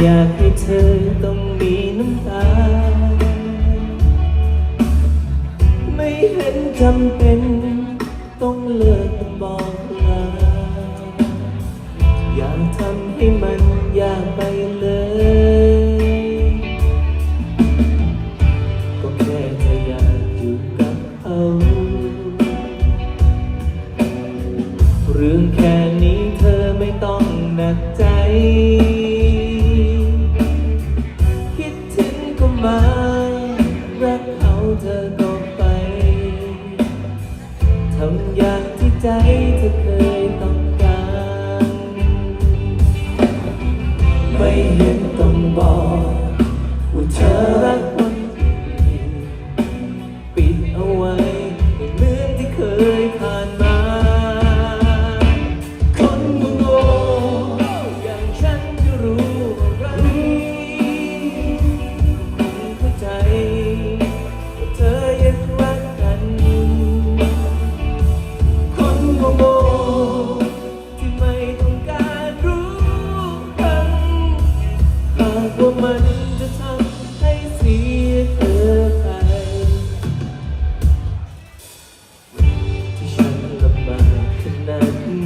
อยากให้เธอต้องมีน้ำตา ไม่เห็นจำเป็น ต้องเลิกต้องบอกลา อยากทำให้มันยากไปเลย ก็แค่เธออยากอยู่กับเขาเรื่องแค่นี้เธอไม่ต้องหนักใจ ใจเธอเคย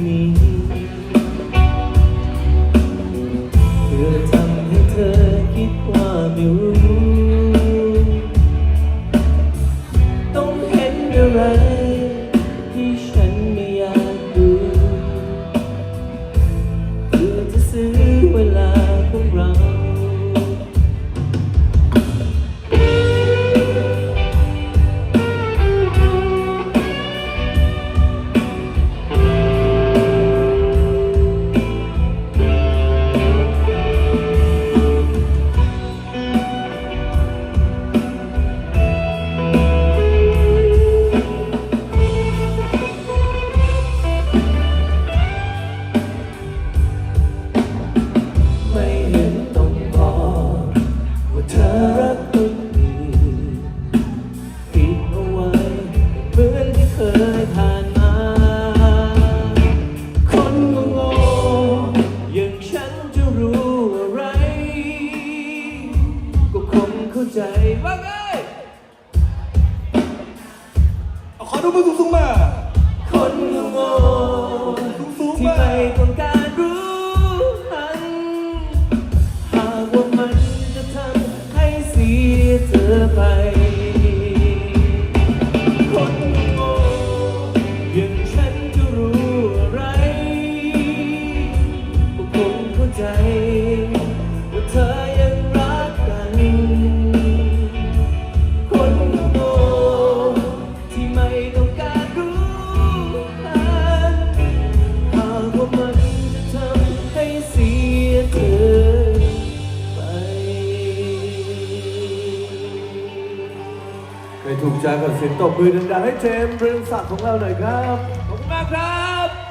นี้ เพื่อทำให้เธอคิดว่าไม่รู้ ต้องเห็นอะไร ขอดูมือสูงๆมา คนโง่ที่ไม่ต้อง ใครถูกใจกับเสียงตบมือดังๆให้เจมส์เรืองศักดิ์ของเราหน่อยครับ ขอบคุณมากครับ